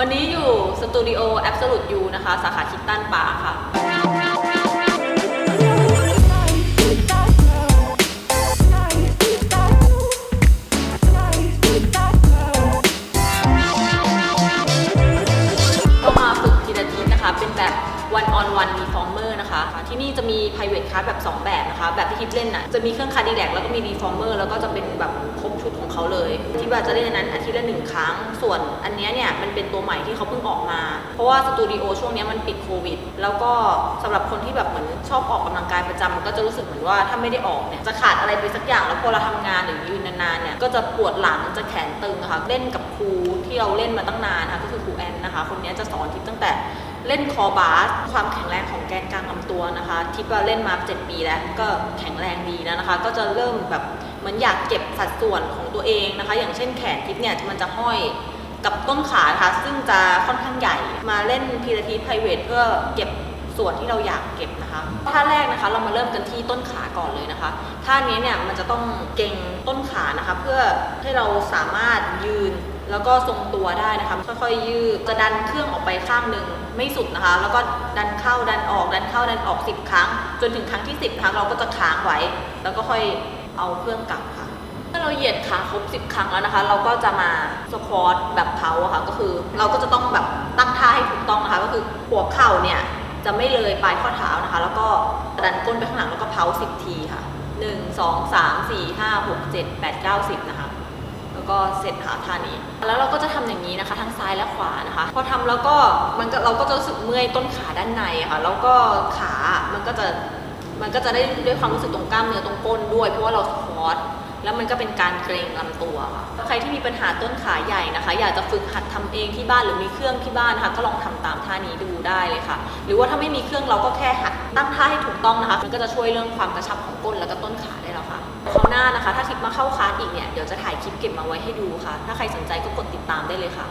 วันนี้อยู่สตูดิโอ Absolute U นะคะ สาขาคิตตันป่าค่ะ ก็มาฝึกทีละทีนะคะ เป็นแบบ one on one reformer นะคะที่นี่จะมี private class แบบ 2 แบบนะคะ แบบที่ทิปเล่นน่ะ จะมีเครื่องคาร์ดิแลกแล้วก็มี reformer แล้วก็จะเป็นแบบครบชุดของเขาเลยที่แบบจะเล่นอันนั้นอาทิตย์ละหนึ่งครั้ง ส่วนอันเนี้ยเนี่ยมันเป็นตัวใหม่ที่เขาเพิ่งออกมา เพราะว่าสตูดิโอช่วงเนี้ยมันปิดโควิด แล้วก็สำหรับคนที่แบบเหมือนชอบออกกำลังกายประจำมันก็จะรู้สึกเหมือนว่าถ้าไม่ได้ออกเนี่ยจะขาดอะไรไปสักอย่างแล้วพอเราทำงานหรือยืนนานๆเนี่ยก็จะปวดหลังจะแขนตึงะค่ะเล่นกับครูที่เราเล่นมาตั้งนานนะคะก็คือครูแอนนะคะคนนี้จะสอนทิปตั้งแต่ เล่นคอบาสความแข็งแรงของแกนกลางลำตัวนะคะทิปว่าเล่นมา 7 ปีแล้วก็แข็งแรงดีแล้วนะคะ ก็จะเริ่มแบบเหมือนอยากเก็บสัดส่วนของตัวเองนะคะ อย่างเช่นแขนทิปเนี่ยมันจะห้อยกับต้นขานะคะซึ่งจะค่อนข้างใหญ่มาเล่นพีระทีไพรเวทเพื่อเก็บส่วนที่เราอยากเก็บนะคะท่าแรกนะคะเรามาเริ่มกันที่ต้นขาก่อนเลยนะคะท่านี้เนี่ยมันจะต้องเก่งต้นขานะคะ เพื่อให้เราสามารถยืน แล้วก็ทรงตัวได้นะคะค่อยๆยืดจะดันเครื่องออกไปข้างหนึ่งไม่สุดนะคะ แล้วก็ดันเข้าดันออก ดันเข้าดันออก 10 ครั้ง จนถึงครั้งที่ 10 ครั้งเราก็จะค้างไว้ แล้วก็ค่อยเอาเครื่องกลับค่ะเมื่อเราเหยียดขาครบ 10 ครั้งแล้วนะคะ เราก็จะมาสควอตแบบเพาอะค่ะก็คือเราก็จะต้องแบบตั้งท่าให้ถูกต้องนะคะ ก็คือหัวเข่าเนี่ยจะไม่เลยปลายข้อเท้านะคะ แล้วก็ดันก้นไปข้างหลังแล้วก็เพา10ทีค่ะ1 2 3 4 5 6 7 8 9 10นะคะแล้วก็ เสร็จค่ะท่านี้ แล้วเราก็จะทำอย่างนี้นะคะ ทั้งซ้ายและขวานะคะ พอทำแล้วก็มันก็เราก็จะรู้สึกเมื่อยต้นขาด้านในค่ะ แล้วก็ขามันก็จะมันก็จะได้ด้วยความรู้สึกตรงกล้ามเนื้อตรงก้นด้วย เพราะว่าเราสควอต แล้วมันก็เป็นการเกรงลำตัวค่ะใครที่มีปัญหาต้นขาใหญ่นะคะ อยากจะฝึกหัดทำเองที่บ้านหรือมีเครื่องที่บ้านนะคะก็ลองทำตามท่านี้ดูได้เลยค่ะ หรือว่าถ้าไม่มีเครื่องเราก็แค่หัดตั้งท่าให้ถูกต้องนะคะ มันก็จะช่วยเรื่องความกระชับของก้นแล้วก็ต้นขาได้แล้วค่ะคราวหน้านะคะ ถ้าทิปมาเข้าคลาสอีกเนี่ยเดี๋ยวจะถ่ายคลิปเก็บมาไว้ให้ดูค่ะ ถ้าใครสนใจก็กดติดตามได้เลยค่ะ